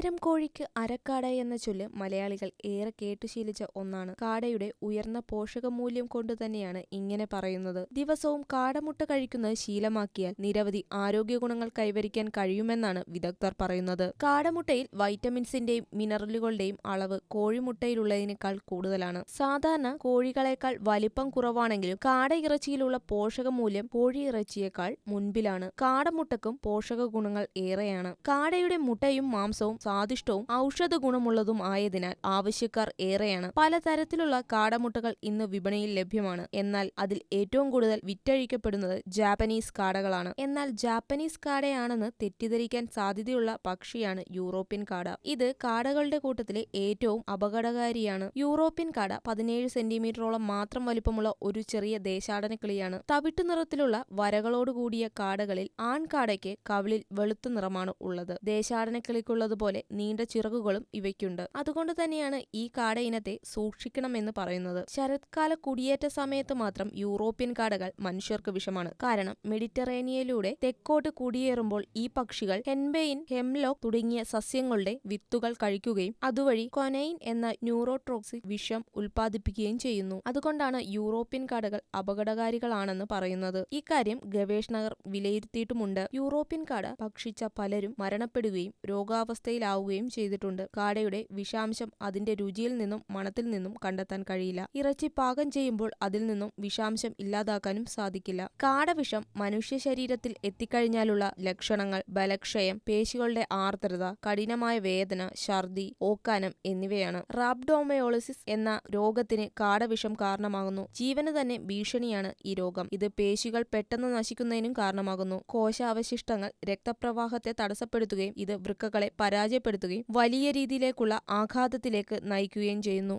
ആയിരം കോഴിക്ക് അരക്കാട എന്ന ചൊല്ല് മലയാളികൾ ഏറെ കേട്ടുശീലിച്ച ഒന്നാണ്. കാടയുടെ ഉയർന്ന പോഷകമൂല്യം കൊണ്ട് തന്നെയാണ് ഇങ്ങനെ പറയുന്നത്. ദിവസവും കാടമുട്ട കഴിക്കുന്നത് ശീലമാക്കിയാൽ നിരവധി ആരോഗ്യ ഗുണങ്ങൾ കൈവരിക്കാൻ കഴിയുമെന്നാണ് വിദഗ്ധർ പറയുന്നത്. കാടമുട്ടയിൽ വൈറ്റമിൻസിന്റെയും മിനറലുകളുടെയും അളവ് കോഴിമുട്ടയിലുള്ളതിനേക്കാൾ കൂടുതലാണ്. സാധാരണ കോഴികളേക്കാൾ വലിപ്പം കുറവാണെങ്കിലും കാട ഇറച്ചിയിലുള്ള പോഷകമൂല്യം കോഴി ഇറച്ചിയേക്കാൾ മുൻപിലാണ്. കാടമുട്ടക്കും പോഷക ഗുണങ്ങൾ ഏറെയാണ്. കാടയുടെ മുട്ടയും മാംസവും സ്വാദിഷ്ടവും ഔഷധ ഗുണമുള്ളതും ആയതിനാൽ ആവശ്യക്കാർ ഏറെയാണ്. പലതരത്തിലുള്ള കാടമുട്ടകൾ ഇന്ന് വിപണിയിൽ ലഭ്യമാണ്. എന്നാൽ അതിൽ ഏറ്റവും കൂടുതൽ വിറ്റഴിക്കപ്പെടുന്നത് ജാപ്പനീസ് കാടകളാണ്. എന്നാൽ ജാപ്പനീസ് കാടയാണെന്ന് തെറ്റിദ്ധരിക്കാൻ സാധ്യതയുള്ള പക്ഷിയാണ് യൂറോപ്യൻ കാട. ഇത് കാടകളുടെ കൂട്ടത്തിലെ ഏറ്റവും അപകടകാരിയാണ്. യൂറോപ്യൻ കാട പതിനേഴ് സെന്റിമീറ്ററോളം മാത്രം വലിപ്പമുള്ള ഒരു ചെറിയ ദേശാടന കിളിയാണ്. തവിട്ടു നിറത്തിലുള്ള വരകളോടുകൂടിയ കാടകളിൽ ആൺകാടയ്ക്ക് കവിളിൽ വെളുത്ത നിറമാണ് ഉള്ളത്. ദേശാടന കിളിക്കുള്ളതുപോലെ നീണ്ട ചിറകുകളും ഇവയ്ക്കുണ്ട്. അതുകൊണ്ട് തന്നെയാണ് ഈ കാട ഇനത്തെ സൂക്ഷിക്കണമെന്ന് പറയുന്നത്. ശരത്കാല കുടിയേറ്റ സമയത്ത് മാത്രം യൂറോപ്യൻ കാടകൾ മനുഷ്യർക്ക് വിഷമാണ്. കാരണം മെഡിറ്ററേനിയയിലൂടെ തെക്കോട്ട് കുടിയേറുമ്പോൾ ഈ പക്ഷികൾ ഹെൻബെയിൻ ഹെംലോക്ക് തുടങ്ങിയ സസ്യങ്ങളുടെ വിത്തുകൾ കഴിക്കുകയും അതുവഴി കൊനൈൻ എന്ന ന്യൂറോട്രോക്സിക് വിഷം ഉൽപ്പാദിപ്പിക്കുകയും ചെയ്യുന്നു. അതുകൊണ്ടാണ് യൂറോപ്യൻ കാടകൾ അപകടകാരികളാണെന്ന് പറയുന്നത്. ഇക്കാര്യം ഗവേഷണകർ വിലയിരുത്തിയിട്ടുമുണ്ട്. യൂറോപ്യൻ കാട ഭക്ഷിച്ച പലരും മരണപ്പെടുകയും രോഗാവസ്ഥയിലാവുകയും ചെയ്തിട്ടുണ്ട്. കാടയുടെ വിഷാംശം അതിന്റെ രുചിയിൽ നിന്നും മണത്തിൽ നിന്നും കണ്ടെത്താൻ കഴിയില്ല. ഇറച്ചി പാകം ചെയ്യുമ്പോൾ അതിൽ നിന്നും വിഷാംശം ഇല്ലാതാക്കാനും സാധിക്കില്ല. കാടവിഷം മനുഷ്യ ശരീരത്തിൽ എത്തിക്കഴിഞ്ഞാലുള്ള ലക്ഷണങ്ങൾ ബലക്ഷയം പേശികളുടെ ആർദ്രത കഠിനമായ വേദന ഛർദി ഓക്കാനം എന്നിവയാണ്. റാബ്ഡോമയോളിസിസ് എന്ന രോഗത്തിന് കാടവിഷം കാരണമാകുന്നു. ജീവന് തന്നെ ഭീഷണിയാണ് ഈ രോഗം. ഇത് പേശികൾ പെട്ടെന്ന് നശിക്കുന്നതിനും കാരണമാകുന്നു. കോശാവശിഷ്ടങ്ങൾ രക്തപ്രവാഹത്തെ തടസ്സപ്പെടുത്തുകയും ഇത് വൃക്കകളെ പരാജയപ്പെടുത്തുകയും വലിയ രീതിയിലേക്കുള്ള ആഘാതത്തിലേക്ക് നയിക്കുകയും ചെയ്യുന്നു.